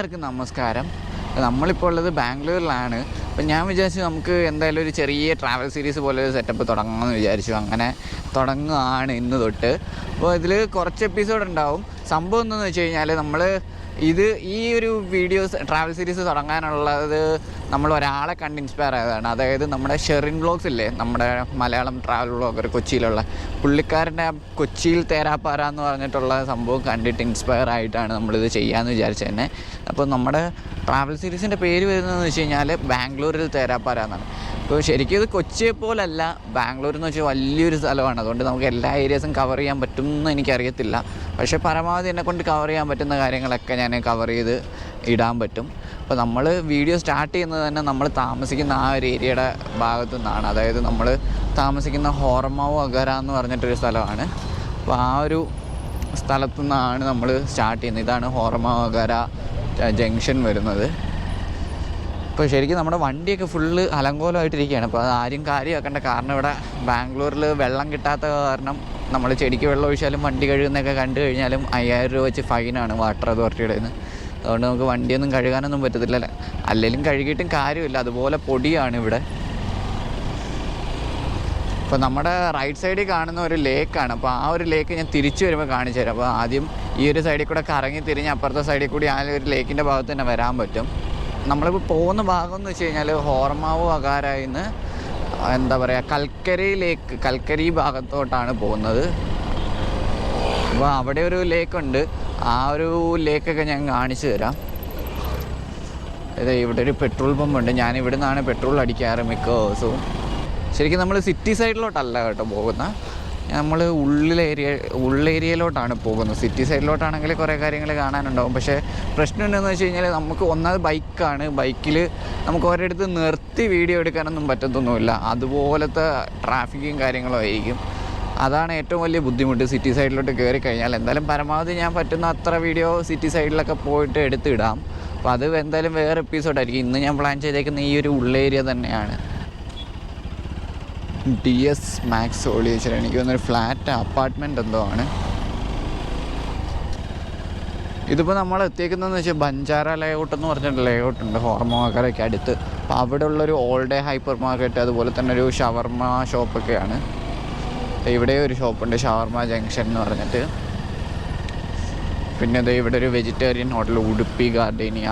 എല്ലാവർക്കും നമസ്കാരം. നമ്മളിപ്പോൾ ഉള്ളത് ബാംഗ്ലൂരിലാണ്. അപ്പം ഞാൻ വിചാരിച്ചു നമുക്ക് എന്തായാലും ഒരു ചെറിയ ട്രാവൽ സീരീസ് പോലെ ഒരു സെറ്റപ്പ് തുടങ്ങാമെന്ന് വിചാരിച്ചു. അങ്ങനെ തുടങ്ങുകയാണ് ഇന്ന് തൊട്ട്. അപ്പോൾ ഇതിൽ കുറച്ച് എപ്പിസോഡ് ഉണ്ടാവും. സംഭവം എന്തെന്ന് വെച്ച് കഴിഞ്ഞാൽ നമ്മൾ ഇത് ഈ ഒരു വീഡിയോസ് ട്രാവൽ സീരീസ് തുടങ്ങാനുള്ളത് നമ്മൾ ഒരാളെ കണ്ട് ഇൻസ്പയർ ആയതാണ്. അതായത് നമ്മുടെ ഷെറിൻ വ്ളോഗ്സ് ഇല്ലേ? നമ്മുടെ മലയാളം ട്രാവൽ വ്ളോഗർ കൊച്ചിയിലുള്ള. പുള്ളിക്കാരന്റെ കൊച്ചിയിൽ തേരാപ്പാറ എന്ന് പറഞ്ഞിട്ടുള്ള സംഭവം കണ്ടിട്ട് ഇൻസ്പയർ ആയിട്ടാണ് നമ്മളിത് ചെയ്യാമെന്ന് വിചാരിച്ചത് തന്നെ. അപ്പോൾ നമ്മുടെ ട്രാവൽ സീരീസിന്റെ പേര് വരുന്നതെന്ന് വെച്ച് കഴിഞ്ഞാൽ ബാംഗ്ലൂരിൽ തേരാപ്പാറ എന്നാണ്. അപ്പോൾ ശരിക്കും ഇത് കൊച്ചിയെ പോലല്ല ബാംഗ്ലൂർ എന്ന് വെച്ചാൽ വലിയൊരു സ്ഥലമാണ്. അതുകൊണ്ട് നമുക്ക് എല്ലാ ഏരിയാസും കവർ ചെയ്യാൻ പറ്റും എന്ന് എനിക്കറിയത്തില്ല. പക്ഷേ പരമാവധി എന്നെ കൊണ്ട് കവർ ചെയ്യാൻ പറ്റുന്ന കാര്യങ്ങളൊക്കെ ഞാൻ കവർ ചെയ്ത് ഇടാൻ പറ്റും. അപ്പോൾ നമ്മൾ വീഡിയോ സ്റ്റാർട്ട് ചെയ്യുന്നത് തന്നെ നമ്മൾ താമസിക്കുന്ന ആ ഒരു ഏരിയയുടെ ഭാഗത്തു നിന്നാണ് അതായത് നമ്മൾ താമസിക്കുന്ന ഹോർമാവ് അഗര എന്ന് പറഞ്ഞിട്ടൊരു സ്ഥലമാണ്. അപ്പോൾ ആ ഒരു സ്ഥലത്തു നിന്നാണ് നമ്മൾ സ്റ്റാർട്ട് ചെയ്യുന്നത്. ഇതാണ് ഹോർമാവ് അഗര ജംഗ്ഷൻ വരുന്നത്. ഇപ്പോൾ ശരിക്കും നമ്മുടെ വണ്ടിയൊക്കെ ഫുള്ള് അലങ്കോലമായിട്ടിരിക്കുകയാണ്. അപ്പോൾ അത് ആരും കാര്യമാക്കേണ്ട. കാരണം ഇവിടെ ബാംഗ്ലൂരിൽ വെള്ളം കിട്ടാത്ത കാരണം നമ്മൾ ചെടിക്ക് വെള്ളം ഒഴിച്ചാലും വണ്ടി കഴുകുന്നൊക്കെ കണ്ടു കഴിഞ്ഞാലും അയ്യായിരം രൂപ വെച്ച് ഫൈനാണ് വാട്ടർ അതോറിറ്റിയുടെ നിന്ന് അതുകൊണ്ട് നമുക്ക് വണ്ടിയൊന്നും കഴുകാനൊന്നും പറ്റത്തില്ല അല്ലെങ്കിലും കഴുകിയിട്ടും കാര്യമില്ല. അതുപോലെ പൊടിയാണ് ഇവിടെ. അപ്പോൾ നമ്മുടെ റൈറ്റ് സൈഡിൽ കാണുന്ന ഒരു ലേക്കാണ് അപ്പോൾ ആ ഒരു ലേക്ക് ഞാൻ തിരിച്ചു വരുമ്പോൾ കാണിച്ചു തരാം അപ്പോൾ ആദ്യം ഈ ഒരു സൈഡിൽ കൂടെ കറങ്ങി തിരിഞ്ഞ് അപ്പുറത്തെ സൈഡിൽ കൂടി ആ ഒരു ലേക്കിന്റെ ഭാഗത്ത് തന്നെ വരാൻ പറ്റും. നമ്മളിപ്പോൾ പോകുന്ന ഭാഗം എന്ന് വെച്ച് കഴിഞ്ഞാൽ ഹോർമാവ് വകാരായി നിന്ന് എന്താ പറയുക കൽക്കരി ലേക്ക് കൽക്കരി ഭാഗത്തോട്ടാണ് പോകുന്നത്. അപ്പോൾ അവിടെ ഒരു ലേക്കുണ്ട് ആ ഒരു ലേക്കൊക്കെ ഞാൻ കാണിച്ചു തരാം. അതെ ഇവിടെ ഒരു പെട്രോൾ പമ്പ് ഉണ്ട്. ഞാൻ ഇവിടെ നിന്നാണ് പെട്രോൾ അടിക്കാറ് മിക്ക ദിവസവും. ശരിക്കും നമ്മൾ സിറ്റി സൈഡിലോട്ടല്ല കേട്ടോ പോകുന്നത്. നമ്മൾ ഉള്ളിലെ ഏരിയ ഉള്ളേരിയയിലോട്ടാണ് പോകുന്നത്. സിറ്റി സൈഡിലോട്ടാണെങ്കിൽ കുറേ കാര്യങ്ങൾ കാണാനുണ്ടാവും. പക്ഷേ പ്രശ്നം എന്താണെന്ന് വെച്ച് കഴിഞ്ഞാൽ നമുക്ക് ഒന്നാമത് ബൈക്കാണ്. ബൈക്കിൽ നമുക്ക് ഒരിടത്ത് നിർത്തി വീഡിയോ എടുക്കാനൊന്നും പറ്റത്തൊന്നുമില്ല. അതുപോലത്തെ ട്രാഫിക്കും കാര്യങ്ങളും ആയിരിക്കും. അതാണ് ഏറ്റവും വലിയ ബുദ്ധിമുട്ട്. സിറ്റി സൈഡിലോട്ട് കയറി കഴിഞ്ഞാൽ എന്തായാലും പരമാവധി ഞാൻ പറ്റുന്ന അത്ര വീഡിയോ സിറ്റി സൈഡിലൊക്കെ പോയിട്ട് എടുത്തിടാം. അപ്പോൾ അത് എന്തായാലും വേറെ എപ്പിസോഡായിരിക്കും ഇന്ന് ഞാൻ പ്ലാൻ ചെയ്തേക്കുന്ന ഈ ഒരു ഉള്ളേരിയ തന്നെയാണ്. ഡി എസ് മാക്സ് ഓളിയേച്ചർ എനിക്ക് തോന്നുന്നൊരു ഫ്ലാറ്റ് അപ്പാർട്ട്മെന്റ് എന്തോ ആണ്. ഇതിപ്പോൾ നമ്മൾ എത്തിയേക്കുന്നതെന്ന് വെച്ചാൽ ബഞ്ചാര ലേഔട്ട് എന്ന് പറഞ്ഞിട്ട് ലേഔട്ട് ഉണ്ട്. ഹോർമോക്കരൊക്കെ അടുത്ത്. അപ്പോൾ അവിടെ ഉള്ളൊരു ഓൾ ഡേ ഹൈപ്പർ മാർക്കറ്റ് അതുപോലെ തന്നെ ഒരു ഷവർമ ഷോപ്പൊക്കെയാണ് ഇവിടെ ഒരു ഷോപ്പുണ്ട് ഷവർമ ജംഗ്ഷൻ എന്ന് പറഞ്ഞിട്ട്. പിന്നെ ഇവിടെ ഒരു വെജിറ്റേറിയൻ ഹോട്ടൽ ഉടുപ്പി ഗാർഡേനിയ.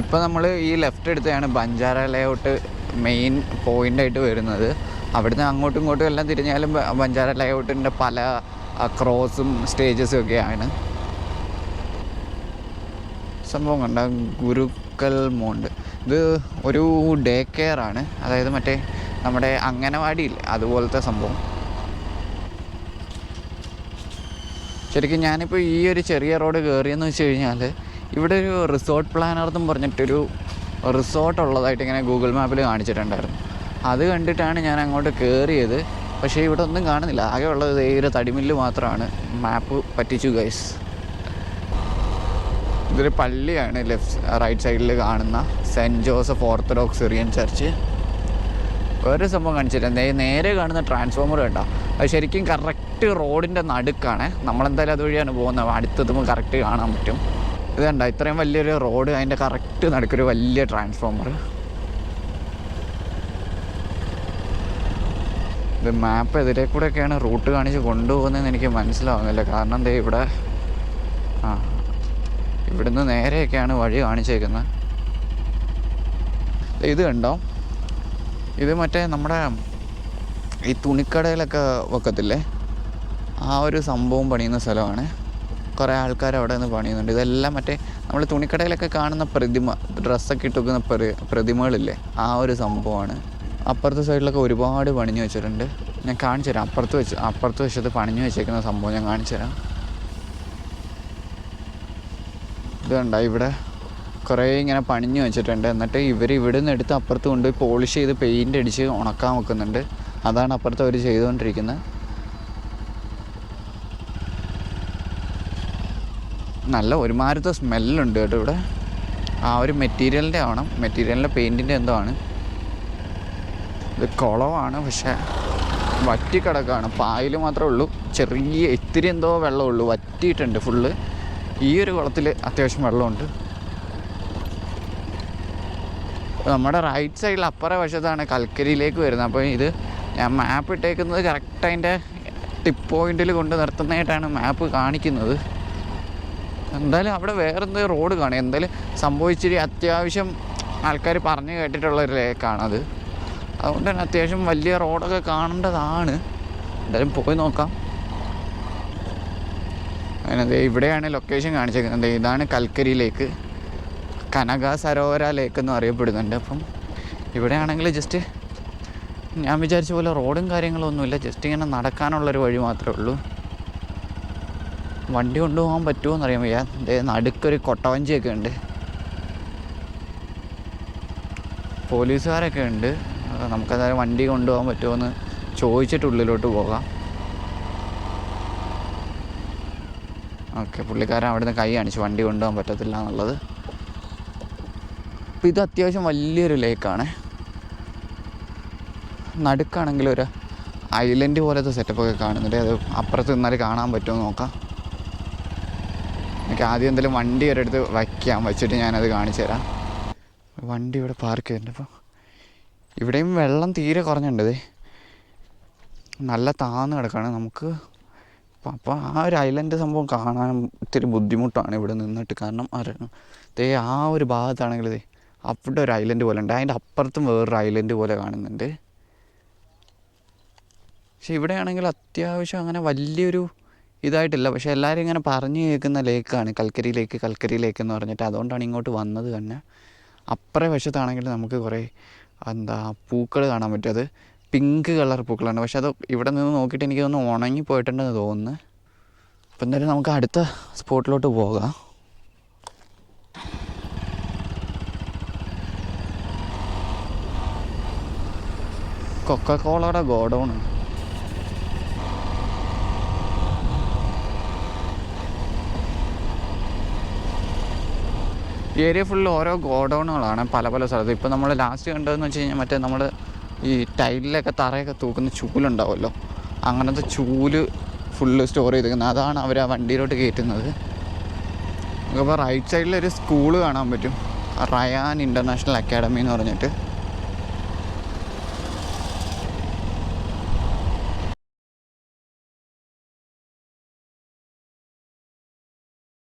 ഇപ്പോൾ നമ്മൾ ഈ ലെഫ്റ്റ് എടുത്താണ് ബഞ്ചാര ലേഔട്ട് മെയിൻ പോയിന്റായിട്ട് വരുന്നത്. അവിടുന്ന് അങ്ങോട്ടും ഇങ്ങോട്ടും എല്ലാം തിരിഞ്ഞാലും ബഞ്ചാര ലേഔട്ടിന്റെ പല ക്രോസും സ്റ്റേജസും ഒക്കെയാണ്. സംഭവം കണ്ട ഗുരുക്കൽ മോണ്ട്. ഇത് ഒരു ഡേ കെയർ ആണ്. അതായത് മറ്റേ നമ്മുടെ അംഗനവാടിയിൽ അതുപോലത്തെ സംഭവം. ശരിക്കും ഞാനിപ്പോൾ ഈ ഒരു ചെറിയ റോഡ് കയറിയെന്ന് വെച്ച് കഴിഞ്ഞാൽ ഇവിടെ ഒരു റിസോർട്ട് പ്ലാനർ എന്നും പറഞ്ഞിട്ടൊരു റിസോർട്ട് ഉള്ളതായിട്ട് ഇങ്ങനെ ഗൂഗിൾ മാപ്പിൽ കാണിച്ചിട്ടുണ്ടായിരുന്നു. അത് കണ്ടിട്ടാണ് ഞാൻ അങ്ങോട്ട് കയറിയത് പക്ഷേ ഇവിടെ ഒന്നും കാണുന്നില്ല. ആകെ ഉള്ളത് ഈ തടിമില്ല് മാത്രമാണ് മാപ്പ് പറ്റിച്ചു ഗൈസ് ഇതൊരു പള്ളിയാണ് ലെഫ്റ്റ് റൈറ്റ് സൈഡിൽ കാണുന്ന Saint Joseph Orthodox Syrian church വേറൊരു സംഭവം കാണിച്ചിട്ട് ദേ നേരെ കാണുന്ന ട്രാൻസ്ഫോമർ കണ്ടോ? അത് ശരിക്കും കറക്റ്റ് റോഡിന്റെ നടുക്കാണ്. നമ്മളെന്തായാലും അതുവഴിയാണ് പോകുന്നത്. അടുത്തെത്തുമ്പോൾ കറക്റ്റ് കാണാൻ പറ്റും. ഇത് കണ്ട ഇത്രയും വലിയൊരു റോഡ് അതിന്റെ കറക്റ്റ് നടക്കൊരു വലിയ ട്രാൻസ്ഫോമർ ഇത് മാപ്പ് എതിരെ കൂടെയൊക്കെയാണ് റൂട്ട് കാണിച്ച് കൊണ്ടുപോകുന്നതെന്ന് എനിക്ക് മനസ്സിലാവുന്നില്ല. കാരണം ദേ ഇവിടെ ആ ഇവിടുന്ന് നേരെയൊക്കെയാണ് വഴി കാണിച്ചേക്കുന്നത് ഇത് കണ്ടോ? ഇത് മറ്റേ നമ്മുടെ ഈ തുണിക്കടയിലൊക്കെ വെക്കത്തില്ലേ? ആ ഒരു സംഭവം പണിയുന്ന സ്ഥലമാണ്. കുറേ ആൾക്കാർ അവിടെ നിന്ന് പണിയുന്നുണ്ട്. ഇതെല്ലാം മറ്റേ നമ്മൾ തുണിക്കടയിലൊക്കെ കാണുന്ന പ്രതിമ ഡ്രസ്സൊക്കെ ഇട്ട് വെക്കുന്ന പ്ര പ്രതിമകളില്ലേ? ആ ഒരു സംഭവമാണ്. അപ്പുറത്തെ സൈഡിലൊക്കെ ഒരുപാട് പണിഞ്ഞു വെച്ചിട്ടുണ്ട്. ഞാൻ കാണിച്ചു തരാം. അപ്പുറത്ത് വെച്ച് അപ്പുറത്ത് വശത്ത് പണിഞ്ഞു വെച്ചേക്കുന്ന സംഭവം ഞാൻ കാണിച്ചു തരാം. ഇതുണ്ട ഇവിടെ കുറേ ഇങ്ങനെ പണിഞ്ഞു വെച്ചിട്ടുണ്ട്. എന്നിട്ട് ഇവർ ഇവിടെ നിന്ന് എടുത്ത് അപ്പുറത്ത് കൊണ്ടുപോയി പോളിഷ് ചെയ്ത് പെയിന്റ് അടിച്ച് ഉണക്കാൻ വെക്കുന്നുണ്ട്. അതാണ് അപ്പുറത്ത് അവർ ചെയ്തുകൊണ്ടിരിക്കുന്നത്. നല്ല ഒരുമാരത്തെ സ്മെല്ലുണ്ട് കേട്ടോ ഇവിടെ. ആ ഒരു മെറ്റീരിയലിന്റെ ആവണം. മെറ്റീരിയലിന്റെ പെയിന്റിന്റെ എന്തോ ആണ്. ഇത് കുളമാണ് പക്ഷേ വറ്റിക്കിടക്കാണ് പായൽ മാത്രമേ ഉള്ളൂ. ചെറിയ ഇത്തിരി എന്തോ വെള്ളമുള്ളൂ വറ്റിയിട്ടുണ്ട് ഫുള്ള്. ഈ ഒരു കുളത്തിൽ അത്യാവശ്യം വെള്ളമുണ്ട്. നമ്മുടെ റൈറ്റ് സൈഡിൽ അപ്പുറ വശത്താണ് കൽക്കരിയിലേക്ക് വരുന്നത്. അപ്പോൾ ഇത് ഞാൻ മാപ്പ് ഇട്ടേക്കുന്നത് കറക്റ്റ് അതിന്റെ ടിപ്പ് പോയിന്റിൽ കൊണ്ട് നിർത്തുന്നതായിട്ടാണ് മാപ്പ് കാണിക്കുന്നത്. എന്തായാലും അവിടെ വേറെന്ത് റോഡ് കാണും. എന്തായാലും സംഭവിച്ചിരി അത്യാവശ്യം ആൾക്കാർ പറഞ്ഞു കേട്ടിട്ടുള്ള ഒരു ലേക്കാണത് അതുകൊണ്ട് തന്നെ അത്യാവശ്യം വലിയ റോഡൊക്കെ കാണേണ്ടതാണ്. എന്തായാലും പോയി നോക്കാം. അങ്ങനെ ഇവിടെയാണ് ലൊക്കേഷൻ കാണിച്ചേക്കുന്നത്. ഇതാണ് കൽക്കരി ലേക്ക് കനക സരോവര ലേക്ക് എന്ന് അറിയപ്പെടുന്നുണ്ട്. അപ്പം ഇവിടെയാണെങ്കിൽ ജസ്റ്റ് ഞാൻ വിചാരിച്ച പോലെ റോഡും കാര്യങ്ങളൊന്നുമില്ല ജസ്റ്റ് ഇങ്ങനെ നടക്കാനുള്ളൊരു വഴി മാത്രമേ ഉള്ളൂ. വണ്ടി കൊണ്ടുപോകാൻ പറ്റുമോ എന്നറിയാൻ വയ്യ. അതേ നടുക്കൊരു കൊട്ടവഞ്ചിയൊക്കെ ഉണ്ട്. പോലീസുകാരൊക്കെ ഉണ്ട്. നമുക്കെന്തായാലും വണ്ടി കൊണ്ടുപോകാൻ പറ്റുമോ എന്ന് ചോദിച്ചിട്ട് ഉള്ളിലോട്ട് പോകാം. ഓക്കെ പുള്ളിക്കാരൻ അവിടുന്ന് കൈ കാണിച്ചു. വണ്ടി കൊണ്ടുപോകാൻ പറ്റത്തില്ല എന്നുള്ളത്. അപ്പോൾ ഇത് അത്യാവശ്യം വലിയൊരു ലേക്കാണ്. നടുക്കാണെങ്കിൽ ഒരു ഐലൻഡ് പോലത്തെ സെറ്റപ്പൊക്കെ കാണുന്നുണ്ട്. അത് അപ്പുറത്ത് നിന്നാൽ കാണാൻ പറ്റുമോ നോക്കാം. എനിക്ക് ആദ്യം എന്തെങ്കിലും വണ്ടി ഒരിടത്ത് വയ്ക്കാം വെച്ചിട്ട് ഞാനത് കാണിച്ചു തരാം. വണ്ടി ഇവിടെ പാർക്ക് ചെയ്തിട്ടുണ്ട് അപ്പോൾ ഇവിടെയും വെള്ളം തീരെ കുറഞ്ഞിട്ടുണ്ട്. നല്ല താന്ന് കിടക്കുകയാണ് നമുക്ക്. അപ്പോൾ ആ ഒരു ഐലൻഡ് സംഭവം കാണാൻ ഇത്തിരി ബുദ്ധിമുട്ടാണ് ഇവിടെ നിന്നിട്ട്. കാരണം അറിയണം ദേ ആ ഒരു ഭാഗത്താണെങ്കിൽ ദേ അവിടെ ഒരു ഐലൻഡ് പോലെ ഉണ്ട്. അതിന്റെ അപ്പുറത്തും വേറൊരു ഐലൻഡ് പോലെ കാണുന്നുണ്ട്. പക്ഷെ ഇവിടെയാണെങ്കിൽ അത്യാവശ്യം അങ്ങനെ വലിയൊരു ഇതായിട്ടില്ല. പക്ഷേ എല്ലാവരും ഇങ്ങനെ പറഞ്ഞു കേൾക്കുന്ന ലേക്കാണ്. കൽക്കരി ലേക്ക് കൽക്കരി ലേക്ക് എന്ന് പറഞ്ഞിട്ട് അതുകൊണ്ടാണ് ഇങ്ങോട്ട് വന്നത് തന്നെ. അപ്പുറേ വശത്താണെങ്കിൽ നമുക്ക് കുറേ എന്താ പൂക്കൾ കാണാൻ പറ്റും. അത് പിങ്ക് കളർ പൂക്കളാണ്. പക്ഷേ അത് ഇവിടെ നിന്ന് നോക്കിയിട്ട് എനിക്ക് തോന്നുന്നു ഉണങ്ങി പോയിട്ടുണ്ടെന്ന് തോന്നുന്നു. അപ്പം എന്തായാലും നമുക്ക് അടുത്ത സ്പോട്ടിലോട്ട് പോകാം. കൊക്കക്കോളയുടെ ഗോഡൗൺ ഈ ഏരിയ ഫുള്ള് ഓരോ ഗോഡൗണുകളാണ് പല പല സ്ഥലത്ത്. ഇപ്പോൾ നമ്മൾ ലാസ്റ്റ് കണ്ടതെന്ന് വെച്ച് കഴിഞ്ഞാൽ മറ്റേ നമ്മൾ ഈ ടൈലിലൊക്കെ തറയൊക്കെ തൂക്കുന്ന ചൂലുണ്ടാവുമല്ലോ അങ്ങനത്തെ ചൂൽ ഫുള്ള് സ്റ്റോർ ചെയ്തിരിക്കുന്നത്. അതാണ് അവർ ആ വണ്ടിയിലോട്ട് കയറ്റുന്നത്. നമുക്കപ്പോൾ റൈറ്റ് സൈഡിൽ ഒരു സ്കൂൾ കാണാൻ പറ്റും. റയാൻ ഇന്റർനാഷണൽ അക്കാഡമി എന്ന് പറഞ്ഞിട്ട്.